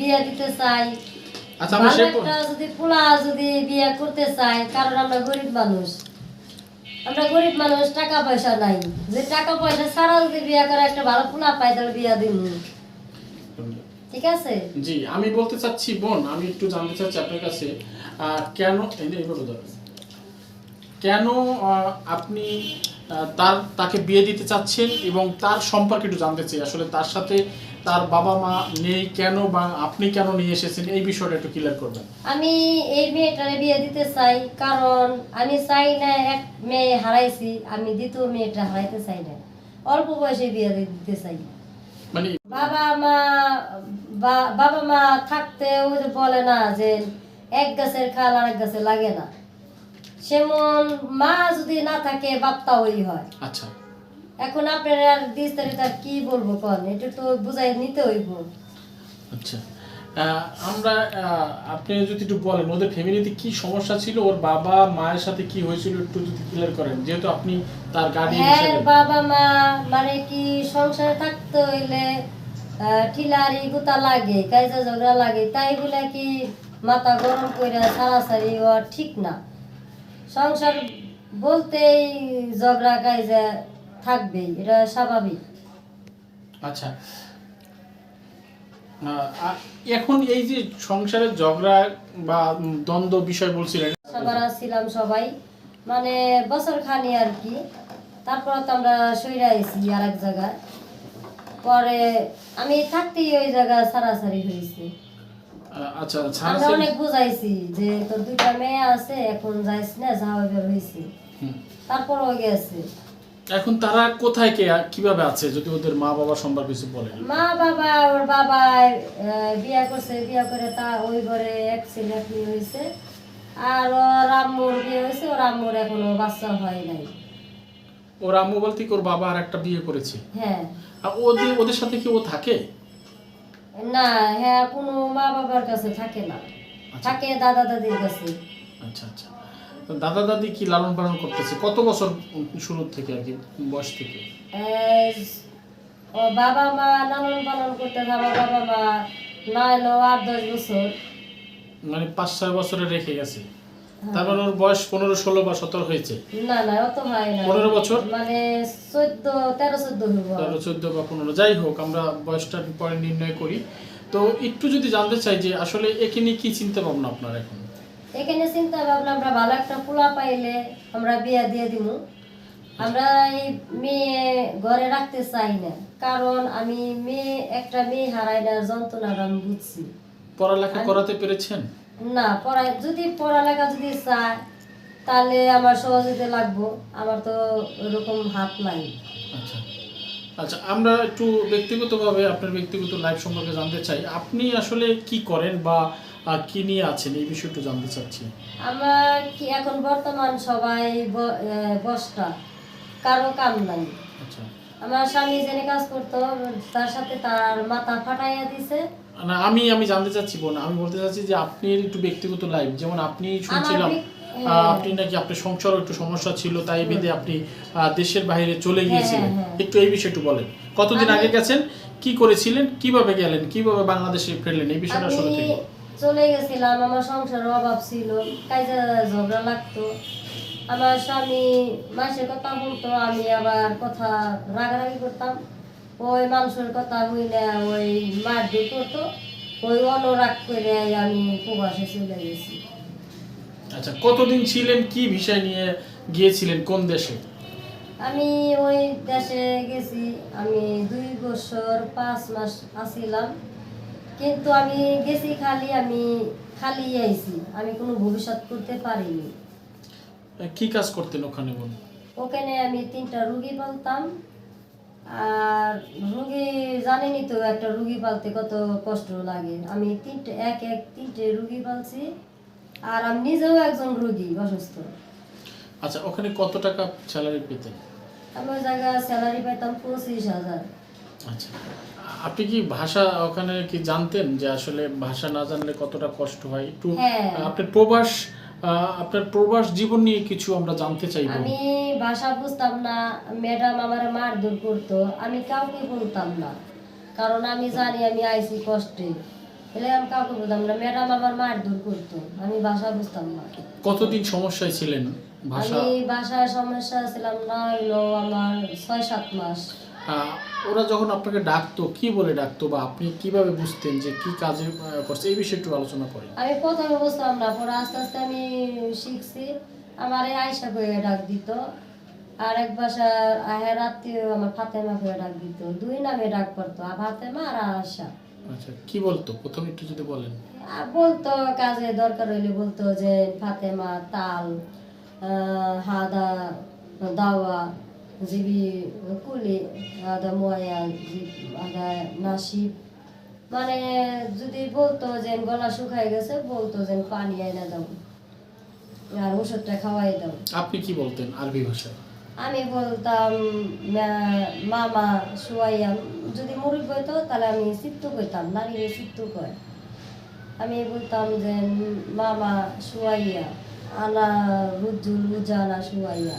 বিয়ে দিতে চাই। আচ্ছা ভালো একটা যদি পোলা যদি বিয়ে করতে চাই কারণ আমরা গরিব মানুষ। আমরা গরিব মানুষ টাকা পয়সা নাই। যে টাকা পয়সা ছাড়া যদি বিয়ে করে একটা ভালো পোলা পাই তাহলে বিয়ে দিব ঠিক আছে? জি আমি বলতে চাচ্ছি বোন আমি একটু জানতে চাচ্ছি আপনার কাছে কেন। কেন আপনি তার তাকে বিয়ে দিতে চাচ্ছেন এবং তার সম্পর্কে একটু জানতে চাই। আসলে তার সাথে তার বাবা মা নেই কেন বা আপনি কেন নিয়ে এসেছেন? এই বিষয়টা একটু ক্লিয়ার করবেন। আমি এই মেয়েটারে বিয়ে দিতে চাই কারণ আমি চাই না এক মেয়ে হারাইছি আমি দ্বিতীয় মেয়েটা হারাইতে চাই না। অল্প বয়সে বিয়ে দিতে চাই। মানে বাবা মা বাবা মা থাকতে ওই যে বলে না যে এক গাছের খাল আর এক গাছে লাগে না। সেমন মা যদি না থাকে বাপ্তা ওই হয়। আচ্ছা। এখন আপনার আর বিস্তারিত আর কি বলব কন? এটা তো বুঝাই নিতে হইব। আচ্ছা। আমরা আপনি যদি একটু বলেন ওদের ফ্যামিলিতে কি সমস্যা ছিল? ওর বাবা মায়ের সাথে কি হয়েছিল? একটু যদি ক্লিয়ার করেন। যেহেতু আপনি তার গাড়ি হ্যাঁ হিসেবে। বাবা মা মানে কি সংসারে থাকতে হইলে ঠিলারি গুতা লাগে কাজা ঝগড়া লাগে তাই বলে কি মাথা গরম করে সারাসারি হওয়া ঠিক না। সংসার বলতেই ঝগড়া কাজা থাকবেই এটা স্বাভাবিক। আচ্ছা। এখন এই যে সংসারের ঝগড়া বা দ্বন্দ্ব বিষয় বলছিলেন। সবার ছিলাম সবাই। মানে বছর খানি আর কি। তারপর তো আমরা সইরা আইছি আর এক জায়গায়। পরে আমি থাকতেই ওই জায়গা সারাসারি হয়েছে আচ্ছা আমরা অনেক বুঝাইছি যে তোর দুইটা মেয়ে আছে এখন যাইস না যাওয়া বের হয়েছি তারপরও গেছে। এখন তারা কোথায় কে কীভাবে আছে যদি ওদের মা বাবা সম্পর্কে কিছু বলেন? মা বাবা ওর বাবা বিয়া করছে বিয়া করে তা ওই ঘরে এক ছেলে মেয়ে হয়েছে। আর ওর আম্মুর বিয়ে হয়েছে ওর আম্মুর এখনও বাচ্চা হয় নাই। ওর আম্মু বলতে ওর বাবা আর একটা বিয়ে করেছে? হ্যাঁ। আর ওদের ওদের সাথে কি ও থাকে? না হ্যাঁ কোনো মা বাবার কাছে থাকে না। থাকে দাদা দাদির কাছে। আচ্ছা আচ্ছা। দাদা দাদি কি লালন পালন করতেছে? কত বছর শুরুর থেকে আর কি বয়স থেকে? বাবা মা লালন পালন করতে আমার বাবা মা না এলো আট দশ বছর। মানে পাঁচ ছয় বছরে রেখে গেছে। তারপর ওর বয়স পনেরো ষোলো বা সতেরো হয়েছে? না না অত হয় না। পনেরো বছর? মানে চোদ্দ তেরো চোদ্দ তেরো চোদ্দ বা পনেরো যাই হোক আমরা বয়সটা পরে নির্ণয় করি। তো একটু যদি জানতে চাই যে আসলে একে নিয়ে কি চিন্তা ভাবনা আপনার এখন? এখানে চিন্তা ভাবনা আমরা ভালো একটা পোলা পাইলে আমরা বিয়া দিয়ে দিব আমরা এই মেয়ে ঘরে রাখতে চাই না কারণ আমি মেয়ে একটা মেয়ে হারাই না যন্ত্রণাটা আমি বুঝছি। পড়ালেখা করাতে পেরেছেন? না পড়া যদি পড়ালেখা যদি চায় তাহলে আমার সহযোগিতা লাগবো। আমার তো ওরকম হাত নাই। আচ্ছা। আচ্ছা আমরা একটু ব্যক্তিগতভাবে আপনার ব্যক্তিগত লাইফ সম্পর্কে জানতে চাই। আপনি আসলে কি করেন বা কি নিয়ে আছেন? এই জানতে চাচ্ছি। আমার কি এখন বর্তমান সবাই বসটা। কারও কাম নাই। আচ্ছা। আমার স্বামী জেনে কাজ করতো তার সাথে তার মাথা ফাটাইয়া দিছে। না আমি আমি জানতে চাচ্ছি বোন আমি বলতে চাচ্ছি যে আপনি একটু ব্যক্তিগত লাইফ যেমন আপনি শুনছিলাম আপনি নাকি আপনার সংসারও একটু সমস্যা ছিল তাই বেঁধে আপনি দেশের বাইরে চলে গিয়েছিলেন। হ্যাঁ, হ্যাঁ। একটু এই বিষয়ে একটু বলেন। কতদিন আগে গেছেন? কি করেছিলেন? কীভাবে গেলেন? কীভাবে বাংলাদেশে ফিরলেন? এই বিষয়টা শুরু থেকে চলে গেছিলাম আমার সংসারের অভাব ছিল কাজে ঝগড়া লাগতো। আমার স্বামী মাসের কথা বলতো আমি আবার কথা রাগারাগি করতাম। ওই মানুষের কথা হইলে ওই মারধর করতো ওই অনুরাগ করে আমি প্রবাসে চলে গেছি। আচ্ছা কতদিন ছিলেন কি বিষয় নিয়ে গিয়েছিলেন কোন দেশে? আমি ওই দেশে গেছি আমি দুই বছর পাঁচ মাস আছিলাম। কিন্তু আমি গেছি খালি আমি খালি আইছি। আমি কোনো ভবিষ্যৎ করতে পারিনি। কি কাজ করতেন ওখানে ওখানে আমি তিনটা রুগী পালতাম। আর রুগী জানেনি তো একটা রুগী পালতে কত কষ্ট লাগে। আমি তিনটে এক এক তিনটে রুগী পালছি। আর আমি নিজেও একজন রুগী অসুস্থ। আচ্ছা ওখানে কত টাকা স্যালারি পেতেন? আমি ওই জায়গায় স্যালারি পাইতাম পঁচিশ হাজার। আচ্ছা। আপনি কি ভাষা ওখানে কি জানতেন যে আসলে ভাষা না জানলে কতটা কষ্ট হয়? একটু হ্যাঁ। আপনার প্রবাস আপনার প্রবাস জীবন নিয়ে কিছু আমরা জানতে চাইব। আমি ভাষা বুঝতাম না ম্যাডাম আমার মারধর করতো আমি কাউকে বলতাম না। কারণ আমি জানি আমি আইছি কষ্টে। এলে আমি কাউকে বলতাম না ম্যাডাম আমার মার দূর করতো আমি ভাষা বুঝতাম না। কতদিন সমস্যায় ছিলেন ভাষা? আমি বাসায় সমস্যা ছিলাম না হইল আমার ছয় সাত মাস। ওরা যখন আপনাকে ডাকতো কি বলে ডাকতো বা আপনি কীভাবে বুঝতেন যে কি কাজে করছে? এই বিষয়ে একটু আলোচনা করেন। আমি প্রথমে বুঝতাম না পরে আস্তে আস্তে আমি শিখছি। আমার এই আয়সা করে ডাক দিত। আর এক বাসা আহের আত্মীয় আমার ফাতেমা করে ডাক দিত। দুই নামে ডাক পড়তো আর ফাতেমা আর আশা আচ্ছা কি বলতো? প্রথমে একটু যদি বলেন। বলতো কাজে দরকার হইলে বলতো যে ফাতেমা তাল হাদা দাওয়া জিবি কুলি আদা ময়া আদা নাসিব মানে যদি বলতো যে গলা শুকাই গেছে বলতো যে পানি আইনা দাও আর ওষুধটা খাওয়াই দাও। আপনি কি বলতেন আরবি ভাষায়? আমি বলতাম মামা শুয়াইয়াম। যদি মুরুখ হইতো তাহলে আমি সিত্তু কইতাম নারী সিত্তু কয় আমি বলতাম যে মামা শুয়াইয়া আনা রুজুল রুজানা শুয়াইয়া।